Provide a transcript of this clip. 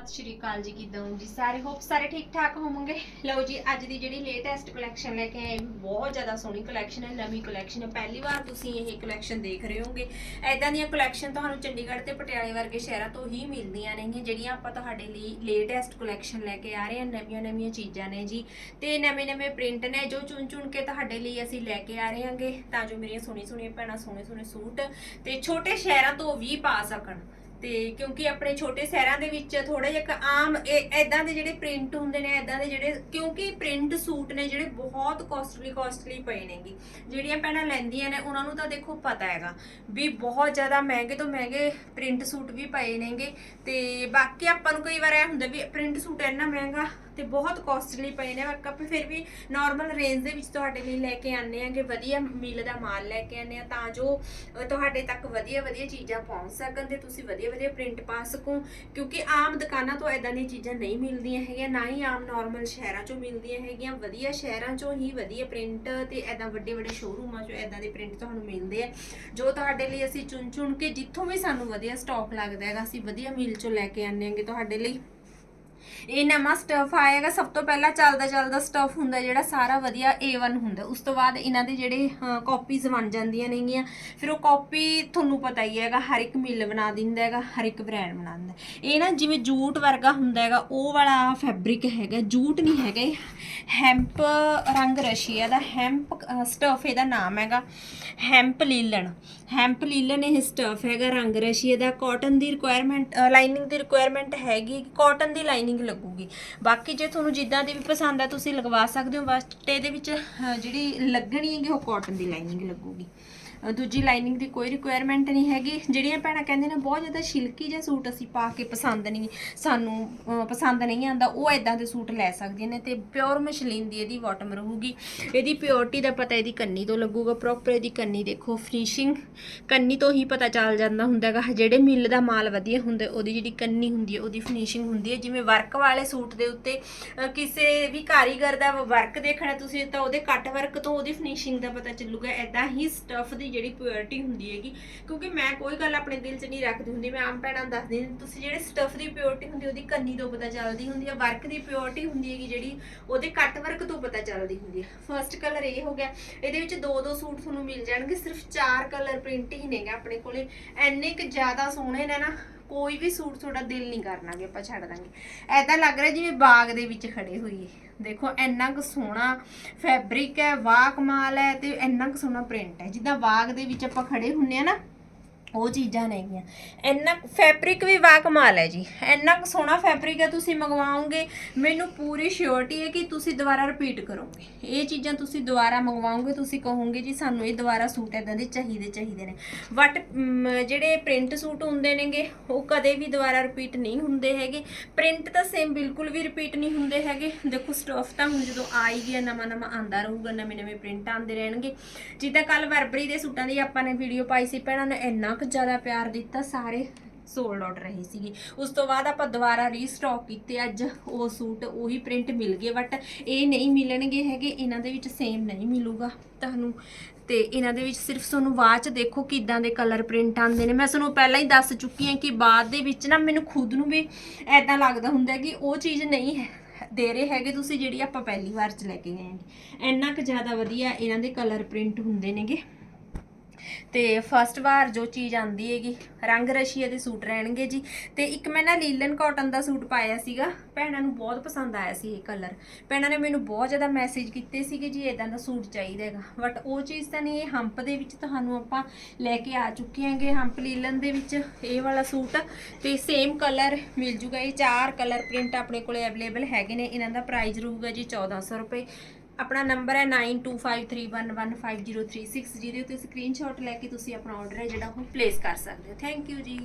ਸਤਿ ਸ਼੍ਰੀ ਅਕਾਲ ਜੀ, ਕਿਦਾਂ ਹੋ ਜੀ ਸਾਰੇ? ਹੋਪ ਸਾਰੇ ਠੀਕ ਠਾਕ ਹੋਵੋਗੇ। ਲਓ ਜੀ, ਅੱਜ ਦੀ ਜਿਹੜੀ ਲੇਟੈਸਟ ਕਲੈਕਸ਼ਨ ਲੈ ਕੇ ਆਏ ਬਹੁਤ ਜ਼ਿਆਦਾ ਸੋਹਣੀ ਕਲੈਕਸ਼ਨ ਹੈ, ਨਵੀਂ ਕਲੈਕਸ਼ਨ ਹੈ। ਪਹਿਲੀ ਵਾਰ ਤੁਸੀਂ ਇਹ ਕਲੈਕਸ਼ਨ ਦੇਖ ਰਹੇ ਹੋਗੇ ਐਦਾਂ ਦੀਆਂ ਕਲੈਕਸ਼ਨ ਤੁਹਾਨੂੰ ਚੰਡੀਗੜ੍ਹ ਤੇ ਪਟਿਆਲੇ ਵਰਗੇ ਸ਼ਹਿਰਾਂ ਤੋਂ ਹੀ ਮਿਲਦੀਆਂ ਨੇਗੀਆਂ, ਜਿਹੜੀਆਂ ਆਪਾਂ ਤੁਹਾਡੇ ਲਈ ਲੇਟੈਸਟ ਕਲੈਕਸ਼ਨ ਲੈ ਕੇ ਆ ਰਹੇ ਹਾਂ। ਨਵੀਆਂ ਨਵੀਆਂ ਚੀਜ਼ਾਂ ਨੇ ਜੀ। ਤੇ ਨਵੇਂ ਨਵੇਂ ਪ੍ਰਿੰਟ ਨੇ ਜੋ ਚੁਣ ਚੁਣ ਕੇ ਤੁਹਾਡੇ ਲਈ ਅਸੀਂ ਲੈ ਕੇ ਆ ਰਹੇ ਹਾਂਗੇ, ਤਾਂ ਜੋ ਮੇਰੀਆਂ ਸੋਹਣੀ ਸੋਹਣੀਆਂ ਭੈਣਾਂ ਸੋਹਣੇ ਸੋਹਣੇ ਸੂਟ ਤੇ ਛੋਟੇ ਸ਼ਹਿਰਾਂ ਤੋਂ ਵੀ ਪਾ ਸਕਣ। ਤੇ ਕਿਉਂਕਿ ਆਪਣੇ ਛੋਟੇ ਸ਼ਹਿਰਾਂ ਦੇ ਵਿੱਚ ਥੋੜਾ ਜਿਹਾ ਆਮ ਇਹ ਐਦਾਂ ਦੇ ਜਿਹੜੇ ਪ੍ਰਿੰਟ ਹੁੰਦੇ ਨੇ ਐਦਾਂ ਦੇ ਜਿਹੜੇ ਕਿਉਂਕਿ ਪ੍ਰਿੰਟ ਸੂਟ ਨੇ ਜਿਹੜੇ ਬਹੁਤ ਕੋਸਟਲੀ ਕੋਸਟਲੀ ਪਏ ਨੇਗੇ। ਜਿਹੜੀਆਂ ਭੈਣਾਂ ਲੈਂਦੀਆਂ ਨੇ, ਉਹਨਾਂ ਨੂੰ ਤਾਂ ਦੇਖੋ ਪਤਾ ਹੈਗਾ ਵੀ ਬਹੁਤ ਜ਼ਿਆਦਾ ਮਹਿੰਗੇ ਤੋਂ ਮਹਿੰਗੇ ਪ੍ਰਿੰਟ ਸੂਟ ਵੀ ਪਏ ਨੇਗੇ। ਤੇ ਬਾਕੀ ਆਪਾਂ ਨੂੰ ਕਈ ਵਾਰ ਇਹ ਹੁੰਦਾ ਵੀ ਪ੍ਰਿੰਟ ਸੂਟ ਇੰਨਾ ਮਹਿੰਗਾ ਤੇ ਬਹੁਤ ਕਾਸਟਲੀ ਪਏ ਨੇ ਆਪਾਂ ਫਿਰ ਵੀ ਨਾਰਮਲ ਰੇਂਜ ਦੇ ਵਿੱਚ ਤੁਹਾਡੇ ਲਈ ਲੈ ਕੇ ਆਨੇ ਆਂਗੇ ਵਧੀਆ ਮਿਲ ਦਾ ਮਾਲ ਲੈ ਕੇ ਆਨੇ ਆ ਤਾਂ ਜੋ ਤੁਹਾਡੇ ਤੱਕ ਵਧੀਆ ਵਧੀਆ ਚੀਜ਼ਾਂ ਪਹੁੰਚ ਸਕਣ ਤੇ ਤੁਸੀਂ ਵਧੀਆ ਵਧੀਆ ਪ੍ਰਿੰਟ ਪਾ ਸਕੋ, ਕਿਉਂਕਿ ਆਮ ਦੁਕਾਨਾਂ ਤੋਂ ਐਦਾਂ ਦੀਆਂ ਚੀਜ਼ਾਂ ਨਹੀਂ ਮਿਲਦੀਆਂ ਹੈਗੀਆਂ, ਨਾ ਹੀ ਆਮ ਨਾਰਮਲ ਸ਼ਹਿਰਾਂ ਚੋਂ ਮਿਲਦੀਆਂ ਹੈਗੀਆਂ, ਵਧੀਆ ਸ਼ਹਿਰਾਂ ਚੋਂ ਹੀ ਵਧੀਆ ਪ੍ਰਿੰਟ ਤੇ ਐਦਾਂ ਵੱਡੇ ਵੱਡੇ ਸ਼ੋਰੂਮਾਂ ਚੋਂ ਐਦਾਂ ਦੇ ਪ੍ਰਿੰਟ ਤੁਹਾਨੂੰ ਮਿਲਦੇ ਆ, ਜੋ ਤੁਹਾਡੇ ਲਈ ਅਸੀਂ ਚੁਣ ਚੁਣ ਕੇ ਜਿੱਥੋਂ ਵੀ ਸਾਨੂੰ ਵਧੀਆ ਸਟਾਕ ਲੱਗਦਾ ਹੈਗਾ, ਅਸੀਂ ਵਧੀਆ ਮਿਲ ਚੋਂ ਲੈ ਕੇ ਆਨੇ ਆਂਗੇ ਤੁਹਾਡੇ ਲਈ ਇਹ ਨਵਾਂ ਸਟਫ ਆਏਗਾ, ਸਭ ਤੋਂ ਪਹਿਲਾਂ ਚੱਲਦਾ ਚੱਲਦਾ ਸਟਫ ਹੁੰਦਾ ਜਿਹੜਾ ਸਾਰਾ ਵਧੀਆ A1 ਹੁੰਦਾ। ਉਸ ਤੋਂ ਬਾਅਦ ਇਹਨਾਂ ਦੇ ਜਿਹੜੇ ਕਾਪੀਜ਼ ਬਣ ਜਾਂਦੀਆਂ ਨੇਗੀਆਂ। ਫਿਰ ਉਹ ਕਾਪੀ ਤੁਹਾਨੂੰ ਪਤਾ ਹੀ ਹੈਗਾ, ਹਰ ਇੱਕ ਮਿਲ ਬਣਾ ਦਿੰਦਾ ਹੈਗਾ, ਹਰ ਇੱਕ ਬ੍ਰਾਂਡ ਬਣਾ ਦਿੰਦਾ। ਇਹ ਨਾ ਜਿਵੇਂ ਜੂਟ ਵਰਗਾ ਹੁੰਦਾ ਹੈਗਾ, ਉਹ ਵਾਲਾ ਫੈਬਰਿਕ ਹੈਗਾ, ਜੂਟ ਨਹੀਂ ਹੈਗਾ ਇਹ। ਹੈਂਪ ਰੰਗ ਰਸ਼ੀਆ ਦਾ ਹੈਂਪ ਸਟਫ ਇਹਦਾ ਨਾਮ ਹੈਗਾ। ਹੈਂਪ ਲੀਲਨ ਹੈਂਪ ਲੀਲਨ ਇਹ ਸਟਫ ਹੈਗਾ, ਰੰਗ ਰਸ਼ੀਆ ਦਾ ਕਾਟਨ ਦੀ ਰਿਕੁਆਇਰਮੈਂਟ ਲਾਈਨਿੰਗ ਦੀ ਰਿਕੁਆਇਰਮੈਂਟ ਹੈਗੀ ਕਾਟਨ ਦੀ ਲਾਈਨਿੰਗ ਲੱਗੂਗੀ। ਬਾਕੀ ਜੇ ਤੁਹਾਨੂੰ ਜਿੱਦਾਂ ਦੀ ਵੀ ਪਸੰਦ ਆ, ਤੁਸੀਂ ਲਗਵਾ ਸਕਦੇ ਹੋ ਬਟ ਇਹਦੇ ਵਿੱਚ ਜਿਹੜੀ ਲੱਗਣੀ ਹੈਗੀ, ਉਹ ਕਾਟਨ ਦੀ ਲਾਈਨਿੰਗ ਲੱਗੂਗੀ। ਦੂਜੀ ਲਾਈਨਿੰਗ ਦੀ ਕੋਈ ਰਿਕੁਆਇਰਮੈਂਟ ਨਹੀਂ ਹੈਗੀ। ਜਿਹੜੀਆਂ ਭੈਣਾਂ ਕਹਿੰਦੇ ਨੇ ਬਹੁਤ ਜ਼ਿਆਦਾ ਸ਼ਿਲਕੀ ਜਿਹਾ ਸੂਟ ਅਸੀਂ ਪਾ ਕੇ ਪਸੰਦ ਨਹੀਂ, ਸਾਨੂੰ ਪਸੰਦ ਨਹੀਂ ਆਂਦਾ ਉਹ ਐਦਾਂ ਦੇ ਸੂਟ ਲੈ ਸਕਦੀਆਂ ਨੇ ਤੇ ਪਿਓਰ ਮਸ਼ਲੀਨ ਦੀ ਇਹਦੀ ਬਾਟਮ ਰਹੂਗੀ। ਇਹਦੀ ਪਿਓਰਟੀ ਦਾ ਪਤਾ ਇਹਦੀ ਕੰਨੀ ਤੋਂ ਲੱਗੂਗਾ ਪ੍ਰੋਪਰ ਇਹਦੀ ਕੰਨੀ ਦੇਖੋ ਫਿਨਿਸ਼ਿੰਗ ਕੰਨੀ ਤੋਂ ਹੀ ਪਤਾ ਚੱਲ ਜਾਂਦਾ ਹੁੰਦਾ ਹੈਗਾ ਜਿਹੜੇ ਮਿੱਲ ਦਾ ਮਾਲ ਵਧੀਆ ਹੁੰਦਾ, ਉਹਦੀ ਜਿਹੜੀ ਕੰਨੀ ਹੁੰਦੀ ਹੈ, ਉਹਦੀ ਫਿਨਿਸ਼ਿੰਗ ਹੁੰਦੀ ਹੈ। ਜਿਵੇਂ ਵਰਕ ਵਾਲੇ ਸੂਟ ਦੇ ਉੱਤੇ ਕਿਸੇ ਵੀ ਕਾਰੀਗਰ ਦਾ ਵਰਕ ਦੇਖਣਾ ਤੁਸੀਂ, ਤਾਂ ਉਹਦੇ ਕੱਟ ਵਰਕ ਤੋਂ ਉਹਦੀ ਫਿਨਿਸ਼ਿੰਗ ਦਾ ਪਤਾ ਚੱਲੂਗਾ ਐਦਾਂ ਹੀ ਸਟਫ ਦੀ ਜਿਹੜੀ ਪਿਓਰਿਟੀ ਹੁੰਦੀ ਹੈਗੀ, ਕਿਉਂਕਿ ਮੈਂ ਕੋਈ ਗੱਲ ਆਪਣੇ ਦਿਲ 'ਚ ਨਹੀਂ ਰੱਖਦੀ ਹੁੰਦੀ, ਮੈਂ ਆਮ ਭੈਣਾਂ ਨੂੰ ਦੱਸਦੀ ਹਾਂ ਤੁਸੀਂ ਜਿਹੜੇ ਸਟਫ ਦੀ ਪਿਓਰਿਟੀ ਹੁੰਦੀ, ਉਹਦੀ ਕੰਨੀ ਤੋਂ ਪਤਾ ਚੱਲਦੀ ਹੁੰਦੀ ਹੈ ਵਰਕ ਦੀ ਪਿਓਰਿਟੀ ਹੁੰਦੀ ਹੈਗੀ ਜਿਹੜੀ, ਉਹਦੇ ਕੱਟ ਵਰਕ ਤੋਂ ਪਤਾ ਚੱਲਦੀ ਹੁੰਦੀ ਹੈ ਫਰਸਟ ਕਲਰ ਇਹ ਹੋ ਗਿਆ, ਇਹਦੇ ਵਿੱਚ ਦੋ ਦੋ ਸੂਟ ਤੁਹਾਨੂੰ ਮਿਲ ਜਾਣਗੇ, ਸਿਰਫ ਚਾਰ ਕਲਰ ਪ੍ਰਿੰਟ ਹੀ ਨੇਗੇ ਆਪਣੇ ਕੋਲੇ ਐਨੇ ਕਿ ਜ਼ਿਆਦਾ ਸੋਹਣੇ ਨੇ ਨਾ, ਕੋਈ ਵੀ ਸੂਟ ਤੁਹਾਡਾ ਦਿਲ ਨਹੀਂ ਕਰਨਾ ਵੀ ਆਪਾਂ ਛੱਡ ਦਾਂਗੇ। ਐਦਾਂ ਲੱਗ ਰਿਹਾ ਜਿਵੇਂ ਬਾਗ ਦੇ ਵਿੱਚ ਖੜੇ ਹੋਈਏ। ਦੇਖੋ, ਇੰਨਾ ਕੁ ਸੋਹਣਾ ਫੈਬਰਿਕ ਹੈ ਵਾਹ ਕਮਾਲ ਹੈ ਤੇ ਇੰਨਾ ਕੁ ਸੋਹਣਾ ਪ੍ਰਿੰਟ ਹੈ। ਜਿੱਦਾਂ ਬਾਗ ਦੇ ਵਿੱਚ ਆਪਾਂ ਖੜੇ ਹੁੰਨੇ ਆ ਨਾ ਉਹ ਚੀਜ਼ਾਂ ਨੇਗੀਆਂ ਇੰਨਾ ਫੈਬਰਿਕ ਵੀ ਵਾਹ ਕਮਾਲ ਹੈ ਜੀ। ਇੰਨਾ ਕੁ ਸੋਹਣਾ ਫੈਬਰਿਕ ਹੈ, ਤੁਸੀਂ ਮੰਗਵਾਓਗੇ, ਮੈਨੂੰ ਪੂਰੀ ਸ਼ਿਓਰਟੀ ਹੈ ਕਿ ਤੁਸੀਂ ਦੁਬਾਰਾ ਰਿਪੀਟ ਕਰੋਗੇ। ਇਹ ਚੀਜ਼ਾਂ ਤੁਸੀਂ ਦੁਬਾਰਾ ਮੰਗਵਾਓਗੇ, ਤੁਸੀਂ ਕਹੋਗੇ ਜੀ ਸਾਨੂੰ ਇਹ ਦੁਬਾਰਾ ਸੂਟ ਇਦਾਂ ਦੇ ਚਾਹੀਦੇ ਚਾਹੀਦੇ ਨੇ। ਬਟ ਜਿਹੜੇ ਪ੍ਰਿੰਟ ਸੂਟ ਹੁੰਦੇ ਨੇਗੇ, ਉਹ ਕਦੇ ਵੀ ਦੁਬਾਰਾ ਰਿਪੀਟ ਨਹੀਂ ਹੁੰਦੇ ਹੈਗੇ। ਪ੍ਰਿੰਟ ਤਾਂ ਸੇਮ ਬਿਲਕੁਲ ਵੀ ਰਿਪੀਟ ਨਹੀਂ ਹੁੰਦੇ ਹੈਗੇ। ਦੇਖੋ ਸਟਫ ਤਾਂ ਹੁਣ ਜਦੋਂ ਆ ਹੀ ਗਿਆ, ਨਵਾਂ ਨਵਾਂ ਆਂਦਾ ਰਹੂਗਾ, ਨਵੇਂ ਨਵੇਂ ਪ੍ਰਿੰਟ ਆਉਂਦੇ ਰਹਿਣਗੇ। ਜਿੱਦਾਂ ਕੱਲ ਵਰਬਰੀ ਦੇ ਸੂਟਾਂ ਦੀ ਆਪਾਂ ਨੇ ਵੀਡੀਓ ਪਾਈ ਸੀ, ਭੈਣਾਂ ਨੇ ਇੰਨਾ ਕੁ ਜ਼ਿਆਦਾ ਪਿਆਰ ਦਿੱਤਾ, ਸਾਰੇ ਸੋਲਡ ਆਊਟ ਰਹੀ ਸੀਗੀ। ਉਸ ਤੋਂ ਬਾਅਦ ਆਪਾਂ ਦੁਬਾਰਾ ਰੀਸਟਾਕ ਕੀਤੇ, ਅੱਜ ਉਹ ਸੂਟ, ਉਹੀ ਪ੍ਰਿੰਟ ਮਿਲ ਗਏ ਬਟ ਇਹ ਨਹੀਂ ਮਿਲਣਗੇ ਹੈਗੇ, ਇਹਨਾਂ ਦੇ ਵਿੱਚ ਸੇਮ ਨਹੀਂ ਮਿਲੂਗਾ ਤੁਹਾਨੂੰ। ਤੇ ਇਹਨਾਂ ਦੇ ਵਿੱਚ ਸਿਰਫ ਤੁਹਾਨੂੰ ਬਾਅਦ ਚ ਦੇਖੋ ਕਿਦਾਂ ਦੇ ਕਲਰ ਪ੍ਰਿੰਟ ਆਉਂਦੇ ਨੇ। ਮੈਂ ਤੁਹਾਨੂੰ ਪਹਿਲਾਂ ਹੀ ਦੱਸ ਚੁੱਕੀ ਹਾਂ ਕਿ ਬਾਅਦ ਦੇ ਵਿੱਚ ਨਾ ਮੈਨੂੰ ਖੁਦ ਨੂੰ ਵੀ ਐਦਾਂ ਲੱਗਦਾ ਹੁੰਦਾ ਕਿ ਉਹ ਚੀਜ਼ ਨਹੀਂ ਹੈ, ਦੇ ਰਹੇ ਹੈਗੇ ਤੁਸੀਂ, ਜਿਹੜੀ ਆਪਾਂ ਪਹਿਲੀ ਵਾਰ ਚ ਲੈ ਕੇ ਗਏ ਹਾਂ ਇੰਨਾ ਕੁ ਜ਼ਿਆਦਾ ਵਧੀਆ ਇਹਨਾਂ ਦੇ ਕਲਰ ਪ੍ਰਿੰਟ ਹੁੰਦੇ ਨੇਗੇ। ਤੇ ਫਸਟ ਵਾਰ ਜੋ ਚੀਜ਼ ਆਂਦੀ ਹੈਗੀ, ਰੰਗ ਰਸ਼ੀਆ ਦੇ ਸੂਟ ਰਹਿਣਗੇ ਜੀ। ਤੇ ਇੱਕ ਮੈਂ ਨਾ ਲੀਲਨ ਕਾਟਨ ਦਾ ਸੂਟ ਪਾਇਆ ਸੀਗਾ, ਭੈਣਾਂ ਨੂੰ ਬਹੁਤ ਪਸੰਦ ਆਇਆ ਸੀ ਇਹ ਕਲਰ ਭੈਣਾਂ ਨੇ ਮੈਨੂੰ ਬਹੁਤ ਜ਼ਿਆਦਾ ਮੈਸੇਜ ਕੀਤੇ ਸੀਗੇ ਜੀ ਇਦਾਂ ਦਾ ਸੂਟ ਚਾਹੀਦਾ ਹੈਗਾ। ਬਟ ਉਹ ਚੀਜ਼ ਤਾਂ ਨਹੀਂ, ਇਹ ਹੰਪ ਦੇ ਵਿੱਚ ਤੁਹਾਨੂੰ ਆਪਾਂ ਲੈ ਕੇ ਆ ਚੁੱਕੇ ਹਾਂਗੇ ਹੰਪ ਲੀਲਨ ਦੇ ਵਿੱਚ ਇਹ ਵਾਲਾ ਸੂਟ। ਤੇ ਸੇਮ ਕਲਰ ਮਿਲ ਜੂਗਾ, ਇਹ ਚਾਰ ਕਲਰ ਪ੍ਰਿੰਟ ਆਪਣੇ ਕੋਲੇ ਅਵੇਲੇਬਲ ਹੈਗੇ ਨੇ, ਇਹਨਾਂ ਦਾ ਪ੍ਰਾਈਸ ਰਹੂਗਾ ਜੀ 1400 ਰੁਪਏ। ਆਪਣਾ ਨੰਬਰ ਹੈ 9253115036 ਜਿਹਦੇ ਉੱਤੇ ਸਕਰੀਨਸ਼ਾਟ ਲੈ ਕੇ ਤੁਸੀਂ ਆਪਣਾ ਆਰਡਰ ਹੈ ਜਿਹੜਾ ਉਹ ਪਲੇਸ ਕਰ ਸਕਦੇ ਹੋ। ਥੈਂਕ ਯੂ ਜੀ।